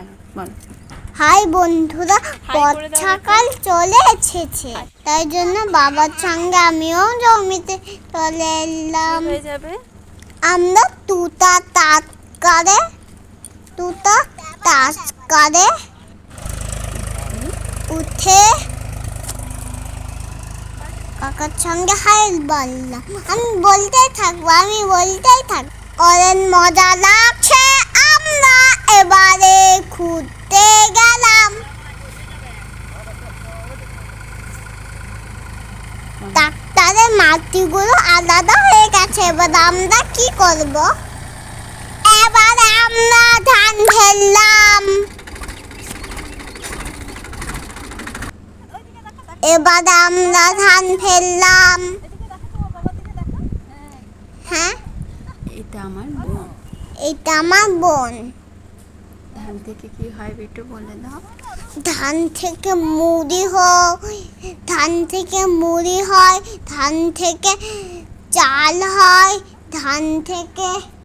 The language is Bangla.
হ্যাঁ হাই বন্ধুরা বর্ষাকাল চলে এসেছে। তাই জন্য বাবার সঙ্গে আমিও জমিতে চলে এলাম। আমরা তুতা তাঁত করে তুতা তাস করে উঠে কাকার সঙ্গে হাই বললাম। আমি বলতেই থাকব আমি বলতেই থাকব। অনেক মজা লাগছে। গেলাম। ডাক্তারের মাটিগুলো আলাদা হয়ে গেছে এবার আমরা কি করব? এবার আমরা ধান ফেললাম। এবার আমরা ধান ফেললাম। হ্যাঁ? এটা আমার বোন। এটা আমার বোন। ধান থেকে কি হয় বেটু বলে দাও। ধান থেকে মুড়ি হয়, ধান থেকে মুড়ি হয়, ধান থেকে চাল হয়, ধান থেকে